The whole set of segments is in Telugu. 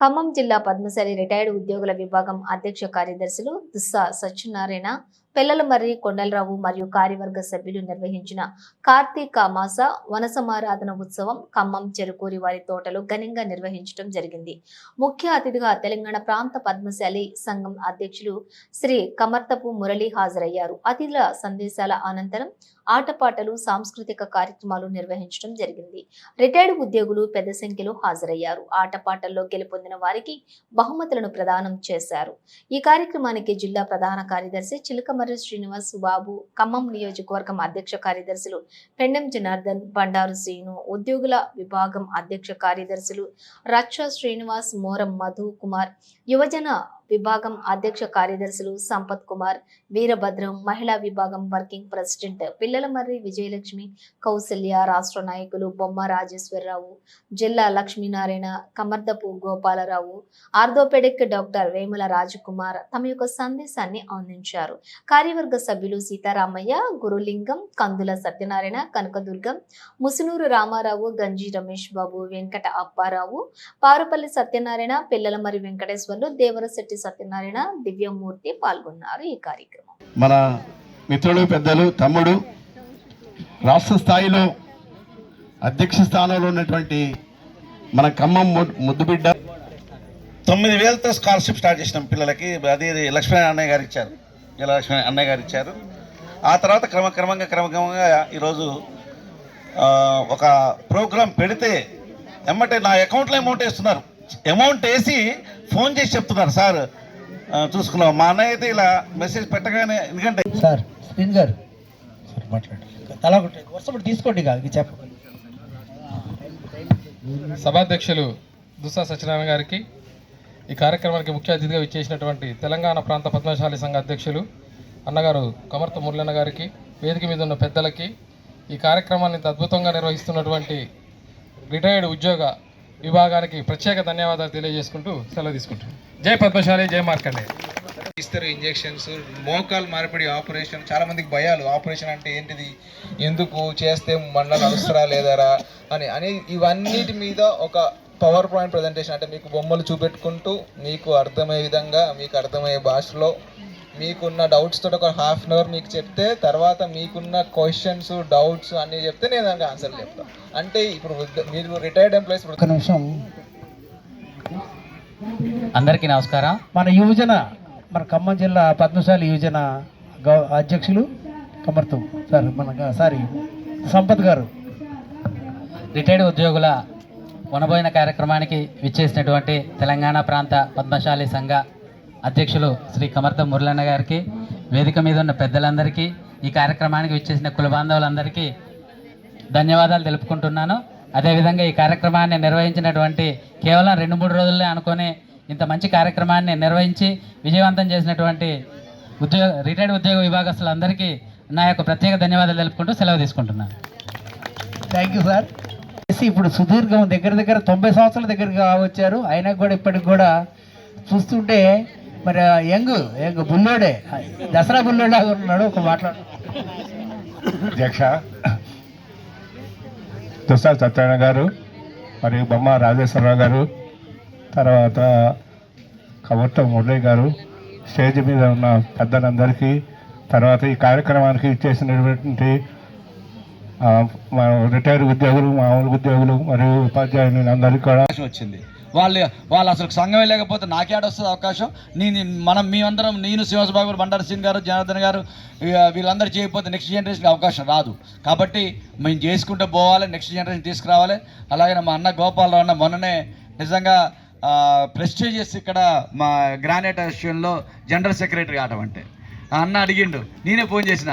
ఖమ్మం జిల్లా పద్మశాలి రిటైర్డ్ ఉద్యోగుల విభాగం అధ్యక్ష కార్యదర్శులు దుస్సా సత్యనారాయణ పిల్లలమర్రి కొండలరావు మరియు కార్యవర్గ సభ్యులు నిర్వహించిన కార్తీక మాస వనసమారాధన ఉత్సవం ఖమ్మం చెరుకూరి వారి తోటలో ఘనంగా నిర్వహించడం జరిగింది. ముఖ్య అతిథిగా తెలంగాణ ప్రాంత పద్మశాలి సంఘం అధ్యక్షులు శ్రీ కమర్తపు మురళి హాజరయ్యారు. అతిథుల సందేశాల అనంతరం ఆటపాటలు సాంస్కృతిక కార్యక్రమాలు నిర్వహించడం జరిగింది. రిటైర్డ్ ఉద్యోగులు పెద్ద సంఖ్యలో హాజరయ్యారు. ఆటపాటల్లో గెలుపొందిన వారికి బహుమతులను ప్రదానం చేశారు. ఈ కార్యక్రమానికి జిల్లా ప్రధాన కార్యదర్శి చిలకమర్రి శ్రీనివాస్ బాబు ఖమ్మం నియోజకవర్గం అధ్యక్ష కార్యదర్శులు పెండెం జనార్దన్ బండారు శ్రీను ఉద్యోగుల విభాగం అధ్యక్ష కార్యదర్శులు రక్ష శ్రీనివాస్ మోరం మధు కుమార్ యువజన విభాగం అధ్యక్ష కార్యదర్శులు సంపత్ కుమార్ వీరభద్రం మహిళా విభాగం వర్కింగ్ ప్రెసిడెంట్ పిల్లలమర్రి విజయలక్ష్మి కౌసల్య రాష్ట్ర నాయకులు బొమ్మ రాజేశ్వరరావు జిల్లా లక్ష్మీనారాయణ కమర్దపు గోపాలరావు ఆర్థోపెడిక్ డాక్టర్ వేముల రాజకుమార్ తమ యొక్క సందేశాన్ని అందించారు. కార్యవర్గ సభ్యులు సీతారామయ్య గురులింగం కందుల సత్యనారాయణ కనకదుర్గం ముసునూరు రామారావు గంజి రమేష్ బాబు వెంకట అప్పారావు పారుపల్లి సత్యనారాయణ పిల్లలమర్రి వెంకటేశ్వర్లు దేవరశెట్టి సత్యనారాయణ దివ్యమూర్తి పాల్గొన్నారు ఈ కార్యక్రమం. మన మిత్రుడు పెద్దలు తమ్ముడు రాష్ట్ర స్థాయిలో అధ్యక్ష స్థానంలో ఉన్నటువంటి మన ఖమ్మం ముద్దుబిడ్డ. తొమ్మిది వేలతో స్కాలర్షిప్ స్టార్ట్ చేసినాం పిల్లలకి. అది లక్ష్మీ అన్నయ్య గారు ఇచ్చారు. ఇలా లక్ష్మీ అన్నయ్య గారు ఇచ్చారు. ఆ తర్వాత క్రమక్రమంగా క్రమక్రమంగా ఈరోజు ఆ, ఒక ప్రోగ్రాం పెడితే ఎమ్మటే నా అకౌంట్లో అమౌంట్ వేస్తున్నారు. అమౌంట్ వేసి ఫోన్ చేసి చెప్తున్నారు సార్. చూసుకున్నాం. మా అన్నయ్య అయితే ఇలా మెసేజ్ పెట్టగానే ఎందుకంటే సార్ స్క్రీన్ గారు. వరుసపడి తీసుకోండి కాదు ఇది చెప్పండి సభాధ్యక్షులు దుస్సా సత్యనారాయణ గారికి ఈ కార్యక్రమానికి ముఖ్య అతిథిగా ఇచ్చేసినటువంటి తెలంగాణ ప్రాంత పద్మశాలి సంఘ అధ్యక్షులు అన్నగారు కమర్త మురళన్న గారికి వేదిక మీద ఉన్న పెద్దలకి ఈ కార్యక్రమాన్ని ఇంత అద్భుతంగా నిర్వహిస్తున్నటువంటి రిటైర్డ్ ఉద్యోగ విభాగానికి ప్రత్యేక ధన్యవాదాలు తెలియజేసుకుంటూ సెలవు తీసుకుంటున్నాను జై పద్మశాలి జై మార్కండే. ఇస్తారు ఇంజెక్షన్స్ మోకాలు మార్పిడి ఆపరేషన్ చాలా మందికి భయాలు. ఆపరేషన్ అంటే ఏంటిది? ఎందుకు చేస్తే మండలం అవసరా లేదరా అని అని ఇవన్నిటి మీద ఒక పవర్ పాయింట్ ప్రజెంటేషన్ అంటే మీకు బొమ్మలు చూపెట్టుకుంటూ మీకు అర్థమయ్యే విధంగా మీకు అర్థమయ్యే భాషలో మీకున్న డౌట్స్ తోటి ఒక హాఫ్ అన్ అవర్ మీకు చెప్తే తర్వాత మీకున్న క్వశ్చన్స్ డౌట్స్ అన్నీ చెప్తే నేను దానికి ఆన్సర్ చెప్తాను అంటే ఇప్పుడు మీరు రిటైర్డ్ ఎంప్లాయీస్ ఒక నిమిషం. అందరికీ నమస్కారం. మన యువజన మన ఖమ్మం జిల్లా పద్మశాలి యువజన గౌ అధ్యక్షులు కమర్తం సార్ మన సారీ సంపత్ గారు. రిటైర్డ్ ఉద్యోగుల వనబోయిన కార్యక్రమానికి విచ్చేసినటువంటి తెలంగాణ ప్రాంత పద్మశాలి సంఘ అధ్యక్షులు శ్రీ కమర్త మురళన్న గారికి వేదిక మీద ఉన్న పెద్దలందరికీ ఈ కార్యక్రమానికి విచ్చేసిన కుల బాంధవులందరికీ ధన్యవాదాలు తెలుపుకుంటున్నాను. అదేవిధంగా ఈ కార్యక్రమాన్ని నిర్వహించినటువంటి కేవలం రెండు మూడు రోజుల్లో అనుకొని ఇంత మంచి కార్యక్రమాన్ని నిర్వహించి విజయవంతం చేసినటువంటి ఉద్యోగ రిటైర్డ్ ఉద్యోగ విభాగస్తులందరికీ నా యొక్క ప్రత్యేక ధన్యవాదాలు తెలుపుకుంటూ సెలవు తీసుకుంటున్నాను. థ్యాంక్ యూ సార్ ఇప్పుడు సుదీర్ఘం దగ్గర దగ్గర తొంభై సంవత్సరాల దగ్గరగా వచ్చారు. అయినా కూడా ఇప్పటికి కూడా చూస్తుంటే మరి యంగ్ యంగ్ బుల్లోడే. దసరా బుల్లోడాగా ఉన్నాడు ఒక మాట్లాడు అధ్యక్ష. దుస్సా సత్యనారాయణ గారు మరియు బొమ్మ రాజేశ్వరరావు గారు తర్వాత కవర్త మురళి గారు స్టేజ్ మీద ఉన్న పెద్దలందరికీ తర్వాత ఈ కార్యక్రమానికి ఇచ్చేసినటువంటి రిటైర్డ్ ఉద్యోగులు మామూలు ఉద్యోగులు మరియు ఉపాధ్యాయులు అందరికీ కూడా అవకాశం వచ్చింది. వాళ్ళు వాళ్ళు అసలు సంఘమే లేకపోతే నాకేడ వస్తుంది అవకాశం. నేను మనం మేమందరం నేను శ్రీనివాసబాబు గారు బండారు సింగ్ గారు జనార్దన్ గారు వీళ్ళందరూ చేయకపోతే నెక్స్ట్ జనరేషన్కి అవకాశం రాదు. కాబట్టి మేము చేసుకుంటూ పోవాలి నెక్స్ట్ జనరేషన్ తీసుకురావాలి. అలాగే మా అన్న గోపాలరావు అన్న మొన్ననే నిజంగా ప్రెస్టీజియస్ ఇక్కడ మా గ్రానైట్ అసోసియేషన్లో జనరల్ సెక్రటరీ కావటం అంటే. అన్న అడిగిండు నేనే ఫోన్ చేసిన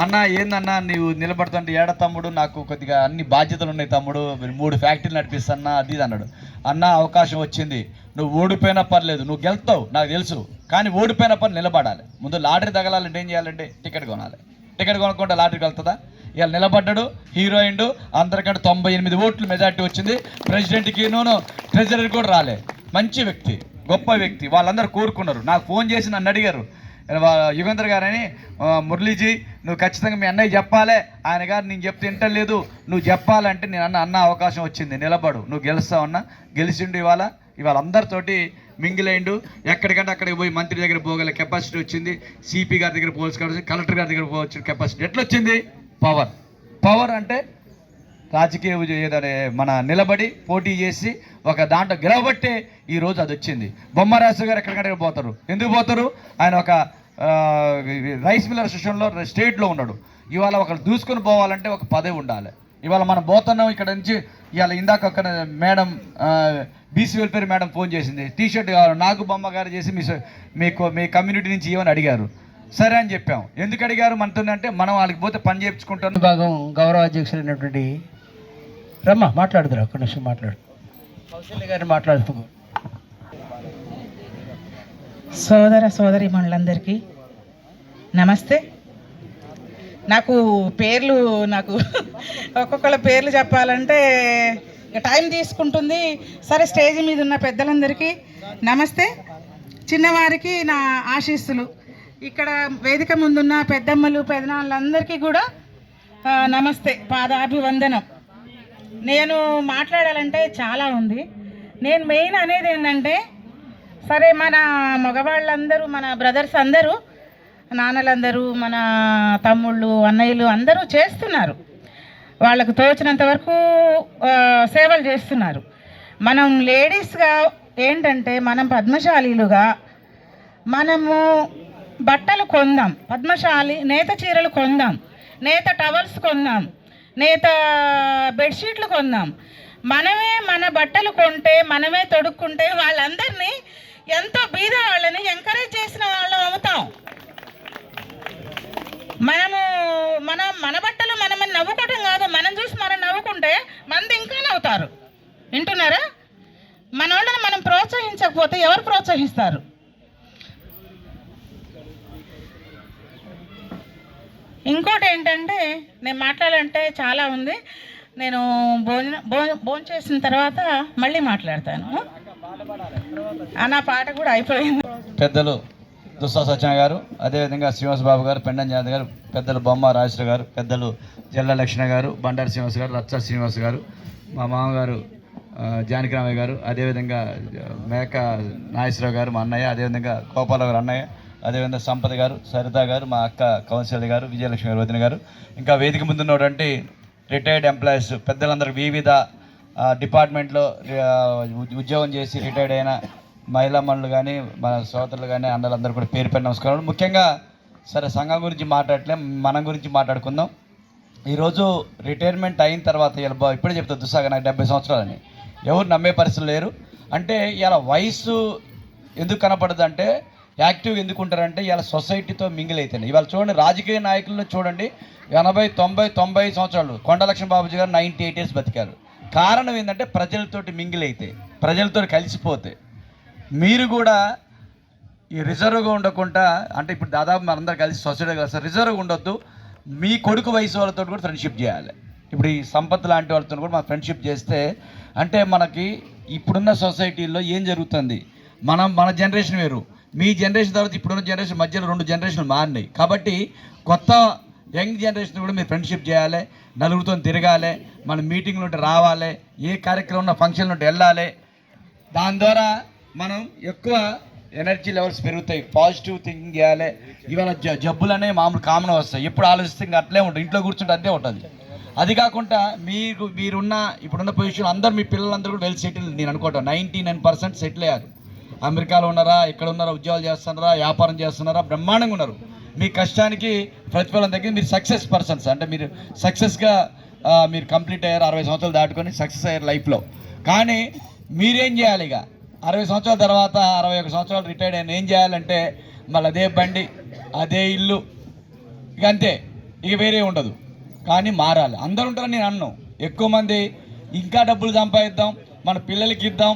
అన్న ఏందన్నా నీవు నిలబడుతుంటే ఏడ తమ్ముడు? నాకు కొద్దిగా అన్ని బాధ్యతలు ఉన్నాయి తమ్ముడు. మీరు మూడు ఫ్యాక్టరీలు నడిపిస్తున్నా అది ఇది అన్నాడు. అన్న అవకాశం వచ్చింది. నువ్వు ఓడిపోయినా పర్లేదు నువ్వు గెలుస్తావు నాకు తెలుసు. కానీ ఓడిపోయిన పని నిలబడాలి. ముందు లాటరీ తగలాలంటే ఏం చేయాలంటే టికెట్ కొనాలి. టికెట్ కొనుక్కుంటే లాటరీ వెళ్తుందా ఇలా నిలబడ్డాడు హీరోయిన్ అందరికంటే తొంభై ఎనిమిది ఓట్లు మెజార్టీ వచ్చింది. ప్రెసిడెంట్కి నూను ట్రెజరీ కూడా రాలే. మంచి వ్యక్తి గొప్ప వ్యక్తి. వాళ్ళందరూ కోరుకున్నారు. నాకు ఫోన్ చేసి నన్ను అడిగారు. వా- యుగంధర్ గారని మురళీజీ నువ్వు ఖచ్చితంగా మీ అన్నయ్య చెప్పాలే. ఆయన గారు నేను చెప్తే వింటలేదు నువ్వు చెప్పాలంటే నేను అన్న అన్న అవకాశం వచ్చింది. నిలబడు. నువ్వు గెలుస్తావన్నా గెలిచిండు ఇవాళ. ఇవాళ అందరితోటి మింగిల్ ఎక్కడికంటే అక్కడికి పోయి మంత్రి దగ్గర పోగల కెపాసిటీ వచ్చింది. సిపి గారి దగ్గర పోవచ్చు కలెక్టర్ గారి దగ్గర పోవచ్చు కెపాసిటీ ఎట్లా వచ్చింది పవర్ పవర్ అంటే రాజకీయ ఏదనే మన నిలబడి పోటీ చేసి ఒక దాంట్లో గెలవబట్టే ఈ రోజు అది వచ్చింది. బొమ్మరాజు గారు ఎక్కడికంటే పోతారు. ఎందుకు పోతారు? ఆయన ఒక రైస్ మిల్లర్ సెషన్లో స్టేట్లో ఉన్నాడు. ఇవాళ ఒకరు దూసుకొని పోవాలంటే ఒక పదవి ఉండాలి. ఇవాళ మనం పోతున్నాం ఇక్కడ నుంచి ఇవాళ ఇందాక అక్కడ madam BC welfare madam phone చేసింది. టీ షర్ట్ కావాలి. నాకు బొమ్మ గారు చేసి మీ మీకు మీ కమ్యూనిటీ నుంచి ఇవ్వని అడిగారు? సరే అని చెప్పాం. ఎందుకు అడిగారు? మనతో అంటే మనం వాళ్ళకి పోతే పని చేయించుకుంటాం భాగం గౌరవ అధ్యక్షులైనటువంటి రమ్మ మాట్లాడుతురా ఒక్క నిమిషం మాట్లాడు. కౌశల్య గారిని మాట్లాడుతూ సోదర సోదరి మనులందరికీ నమస్తే. నాకు పేర్లు నాకు ఒక్కొక్కళ్ళ పేర్లు చెప్పాలంటే టైం తీసుకుంటుంది. సరే స్టేజ్ మీద ఉన్న పెద్దలందరికీ నమస్తే. చిన్నవారికి నా ఆశీస్సులు. ఇక్కడ వేదిక ముందున్న పెద్దమ్మలు పెదనాళ్ళందరికీ కూడా నమస్తే. పాదాభివందనం. నేను మాట్లాడాలంటే చాలా ఉంది. నేను మెయిన్ అనేది ఏంటంటే సరే మన మగవాళ్ళందరూ మన బ్రదర్స్ అందరూ నాన్నలందరూ మన తమ్ముళ్ళు అన్నయ్యలు అందరూ చేస్తున్నారు. వాళ్ళకు తోచినంత వరకు సేవలు చేస్తున్నారు. మనం లేడీస్గా ఏంటంటే మనం పద్మశాలీలుగా మనము బట్టలు కొందాం. పద్మశాలి నేత చీరలు కొందాం. నేత టవల్స్ కొందాం. నేత బెడ్షీట్లు కొందాం. మనమే మన బట్టలు కొంటే మనమే తొడుక్కుంటే వాళ్ళందరినీ ఎంతో బీద వాళ్ళని ఎంకరేజ్ చేసిన వాళ్ళం అవుతాం. మనము మన మన బట్టలు మనమే నవ్వుకోవటం కాదు మనం చూసి మనం నవ్వుకుంటే మంది ఇంకా నవ్వుతారు. వింటున్నారా? మన వాళ్ళని మనం ప్రోత్సహించకపోతే ఎవరు ప్రోత్సహిస్తారు? ఇంకోటి ఏంటంటే నేను మాట్లాడాలంటే చాలా ఉంది. నేను భోజనం భోజనం చేసిన తర్వాత మళ్ళీ మాట్లాడతాను. ఆ, నా పాట కూడా అయిపోయింది. పెద్దలు దుస్సా సత్యన గారు అదేవిధంగా శ్రీనివాస్ బాబు గారు పెండం గారు పెద్దలు బొమ్మ రాజేశ్వర గారు పెద్దలు జల్ల లక్ష్మణ గారు బండారు శ్రీనివాస్ గారు రచ్చ శ్రీనివాస్ గారు మా మామగారు జానకి జానకిరామయ్య గారు అదేవిధంగా మేక నాగేశ్వరరావు గారు మా అన్నయ్య అదేవిధంగా గోపాలరావు గారు అన్నయ్య అదేవిధంగా సంపద గారు సరిత గారు మా అక్క కౌన్సిలర్ గారు విజయలక్ష్మి గారు వదిన గారు. ఇంకా వేదిక ముందున్నటువంటి రిటైర్డ్ ఎంప్లాయీస్ పెద్దలందరూ వివిధ డిపార్ట్మెంట్లో ఉద్యోగం చేసి రిటైర్డ్ అయిన మహిళా మనులు కానీ మన సోదరులు కానీ అన్నలందరూ కూడా పేరు పేరు నమస్కారం ముఖ్యంగా సరే సంఘం గురించి మాట్లాడట్లేం మనం గురించి మాట్లాడుకుందాం. ఈరోజు రిటైర్మెంట్ అయిన తర్వాత ఇలా ఇప్పుడే చెప్తా దుస్సాగా నాకు డెబ్బై సంవత్సరాలని. ఎవరు నమ్మే పరిస్థితులు లేరు. అంటే ఇలా వయసు ఎందుకు కనపడదు అంటే యాక్టివ్ ఎందుకు ఉంటారంటే ఇలా సొసైటీతో మింగిల్ అవుతుంది ఇవాళ చూడండి రాజకీయ నాయకులను చూడండి ఎనభై తొంభై తొంభై సంవత్సరాలు కొండలక్ష్మి బాబుజీ గారు నైంటీ ఎయిట్ ఇయర్స్ బతికారు. కారణం ఏంటంటే ప్రజలతోటి మింగిల్ అయితే ప్రజలతో కలిసిపోతే. మీరు కూడా ఈ రిజర్వ్గా ఉండకుండా అంటే ఇప్పుడు దాదాపు మనందరం కలిసి సొసైటీ కలిసి రిజర్వ్గా ఉండొద్దు. మీ కొడుకు వయసు వాళ్ళతో కూడా ఫ్రెండ్షిప్ చేయాలి. ఇప్పుడు ఈ సంపత్ లాంటి వాళ్ళతో కూడా మనం ఫ్రెండ్షిప్ చేస్తే అంటే మనకి ఇప్పుడున్న సొసైటీలో ఏం జరుగుతుంది? మనం మన జనరేషన్ వేరు. మీ జనరేషన్ తర్వాత ఇప్పుడున్న జనరేషన్ మధ్యలో రెండు జనరేషన్లు మారినాయి. కాబట్టి కొత్త యంగ్ జనరేషన్ కూడా మీరు ఫ్రెండ్షిప్ చేయాలి నలుగురితో తిరగాలి మన మీటింగ్లు ఉంటే రావాలి ఏ కార్యక్రమం ఉన్న ఫంక్షన్లు ఉంటే వెళ్ళాలి. దాని ద్వారా మనం ఎక్కువ ఎనర్జీ లెవెల్స్ పెరుగుతాయి. పాజిటివ్ థింకింగ్ చేయాలి. ఇవాళ జ జబ్బులనే మామూలు కామన్ వస్తాయి ఎప్పుడు ఆలోచిస్తే ఇంకా అట్లే ఉంటుంది. ఇంట్లో కూర్చుంటే అదే ఉంటుంది. అది కాకుండా మీకు మీరున్న ఇప్పుడున్న పొజిషన్ అందరు మీ పిల్లలందరూ కూడా వెల్ సెటిల్ నేను అనుకోవటం నైంటీ నైన్ పర్సెంట్ సెటిల్ అయ్యారు. అమెరికాలో ఉన్నారా ఇక్కడ ఉన్నారా ఉద్యోగాలు చేస్తున్నారా వ్యాపారం చేస్తున్నారా బ్రహ్మాండంగా ఉన్నారు. మీ కష్టానికి ప్రతిఫలం దగ్గర మీరు సక్సెస్ పర్సన్స్. అంటే మీరు సక్సెస్గా మీరు కంప్లీట్ అయ్యారు అరవై సంవత్సరాలు దాటుకొని సక్సెస్ అయ్యారు లైఫ్లో కానీ మీరేం చేయాలి ఇక? అరవై సంవత్సరాల తర్వాత అరవై ఒక సంవత్సరాలు రిటైర్డ్ అయిన ఏం చేయాలంటే మళ్ళీ అదే బండి అదే ఇల్లు ఇక అంతే. ఇక వేరే ఉండదు. కానీ మారాలి. అందరూ ఉంటారని నేను అన్నాను ఎక్కువ మంది ఇంకా డబ్బులు సంపాదిద్దాం మన పిల్లలకి ఇద్దాం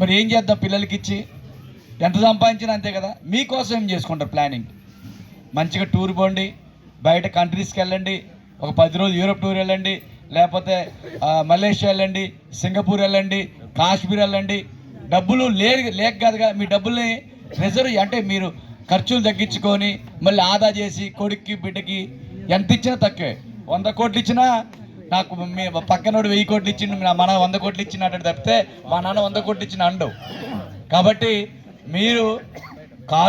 మరి ఏం చేద్దాం పిల్లలకి ఇచ్చి ఎంత సంపాదించినా అంతే కదా? మీకోసం ఏం చేసుకుంటారు ప్లానింగ్ మంచిగా టూర్ పోండి బయట కంట్రీస్కి వెళ్ళండి ఒక పది రోజులు యూరోప్ టూర్ వెళ్ళండి లేకపోతే మలేషియా వెళ్ళండి సింగపూర్ వెళ్ళండి కాశ్మీర్ వెళ్ళండి. డబ్బులు లే లేక కాదుగా మీ డబ్బుల్ని రిజర్వ్ అంటే మీరు ఖర్చులు తగ్గించుకొని మళ్ళీ ఆదా చేసి కొడుక్కి బిడ్డకి ఎంత ఇచ్చినా తక్కువే. వంద కోట్లు ఇచ్చినా నాకు మీ పక్కనోడు వెయ్యి కోట్లు ఇచ్చిండు మా నాన్న వంద కోట్లు ఇచ్చినట్టు తప్పితే మా నాన్న వంద కోట్లు ఇచ్చిన అండవు కాబట్టి మీరు కారు